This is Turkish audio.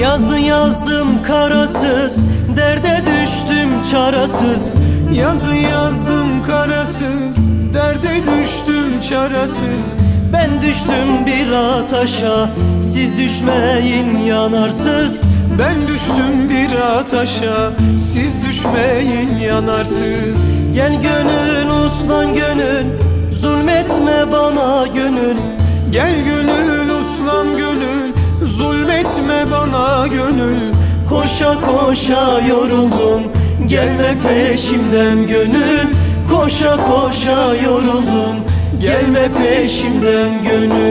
Yazı yazdım karasız Derde düştüm çarasız. Yazı yazdım karasız Derde düştüm çarasız. Ben düştüm bir ataşa Siz düşmeyin yanarsız. Ben düştüm bir ataşa Siz düşmeyin yanarsız. Gel gönül uslan gönül Zulmetme bana gönül. Gel gönül Zulmetme bana gönül Koşa koşa yoruldum Gelme peşimden gönül Koşa koşa yoruldum Gelme peşimden gönül